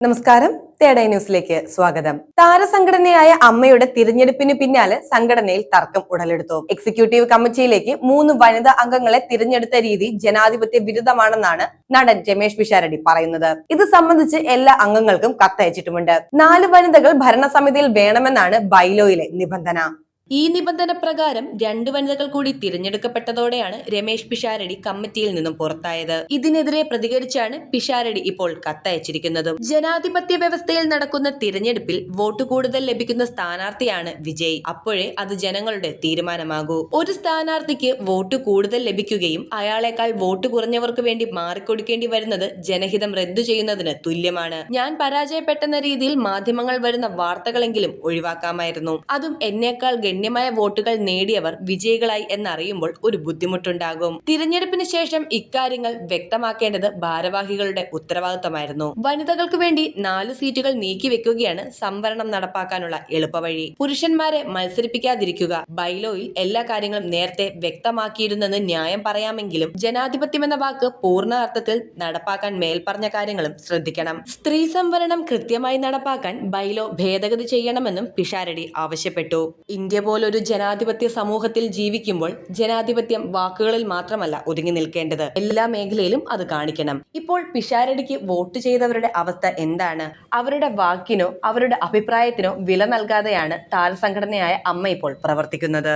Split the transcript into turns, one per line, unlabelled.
നമസ്കാരം. തേടൈ ന്യൂസിലേക്ക് സ്വാഗതം. താരസംഘടനയായ അമ്മയുടെ തിരഞ്ഞെടുപ്പിന് പിന്നാലെ സംഘടനയിൽ തർക്കം ഉടലെടുത്തു. എക്സിക്യൂട്ടീവ് കമ്മിറ്റിയിലേക്ക് മൂന്ന് വനിതാ അംഗങ്ങളെ തിരഞ്ഞെടുത്ത രീതി ജനാധിപത്യ വിരുദ്ധമാണെന്നാണ് നടൻ രമേശ് പിഷാരടി പറയുന്നത്. ഇത് സംബന്ധിച്ച് എല്ലാ അംഗങ്ങൾക്കും കത്തയച്ചിട്ടുമുണ്ട്. നാല് വനിതകൾ ഭരണസമിതിയിൽ വേണമെന്നാണ് ബൈലോയിലെ നിബന്ധന.
ഈ നിബന്ധന പ്രകാരം രണ്ട് വനിതകൾ കൂടി തിരഞ്ഞെടുക്കപ്പെട്ടതോടെയാണ് രമേശ് പിഷാരടി കമ്മിറ്റിയിൽ നിന്നും പുറത്തായത്. ഇതിനെതിരെ പ്രതികരിച്ചാണ് പിഷാരടി ഇപ്പോൾ കത്തയച്ചിരിക്കുന്നത്. ജനാധിപത്യ വ്യവസ്ഥയിൽ നടക്കുന്ന തിരഞ്ഞെടുപ്പിൽ വോട്ട് കൂടുതൽ ലഭിക്കുന്ന സ്ഥാനാർത്ഥിയാണ് വിജയ്. അപ്പോഴേ അത് ജനങ്ങളുടെ തീരുമാനമാകൂ. ഒരു സ്ഥാനാർത്ഥിക്ക് വോട്ട് കൂടുതൽ ലഭിക്കുകയും അയാളെക്കാൾ വോട്ട് കുറഞ്ഞവർക്ക് വേണ്ടി മാറിക്കൊടുക്കേണ്ടി വരുന്നത് ജനഹിതം റദ്ദു ചെയ്യുന്നതിന് തുല്യമാണ്. ഞാൻ പരാജയപ്പെട്ടെന്ന രീതിയിൽ മാധ്യമങ്ങൾ വരുന്ന വാർത്തകളെങ്കിലും ഒഴിവാക്കാമായിരുന്നു. അതും എന്നേക്കാൾ ഗണ്യമായ വോട്ടുകൾ നേടിയവർ വിജയികളായി എന്നറിയുമ്പോൾ ഒരു ബുദ്ധിമുട്ടുണ്ടാകും. തിരഞ്ഞെടുപ്പിന് ശേഷം ഇക്കാര്യങ്ങൾ വ്യക്തമാക്കേണ്ടത് ഭാരവാഹികളുടെ ഉത്തരവാദിത്തമായിരുന്നു. വനിതകൾക്ക് വേണ്ടി നാല് സീറ്റുകൾ നീക്കിവെക്കുകയാണ് സംവരണം നടപ്പാക്കാനുള്ള എളുപ്പവഴി. പുരുഷന്മാരെ മത്സരിപ്പിക്കാതിരിക്കുക. ബൈലോയിൽ എല്ലാ കാര്യങ്ങളും നേരത്തെ വ്യക്തമാക്കിയിരുന്നെന്ന് ന്യായം പറയാമെങ്കിലും ജനാധിപത്യമെന്ന വാക്ക് പൂർണ അർത്ഥത്തിൽ നടപ്പാക്കാൻ മേൽപ്പറഞ്ഞ കാര്യങ്ങളും ശ്രദ്ധിക്കണം. സ്ത്രീ സംവരണം കൃത്യമായി നടപ്പാക്കാൻ ബൈലോ ഭേദഗതി ചെയ്യണമെന്നും പിഷാരടി ആവശ്യപ്പെട്ടു. ഇന്ത്യ പോലൊരു ജനാധിപത്യ സമൂഹത്തിൽ ജീവിക്കുമ്പോൾ ജനാധിപത്യം വാക്കുകളിൽ മാത്രമല്ല ഒതുങ്ങി നിൽക്കേണ്ടത്. എല്ലാ മേഖലയിലും അത് കാണിക്കണം. ഇപ്പോൾ പിഷാരടിക്ക് വോട്ട് ചെയ്തവരുടെ അവസ്ഥ എന്താണ്? അവരുടെ വാക്കിനോ അവരുടെ അഭിപ്രായത്തിനോ വില നൽകാതെയാണ് താരസംഘടനയായ അമ്മ ഇപ്പോൾ പ്രവർത്തിക്കുന്നത്.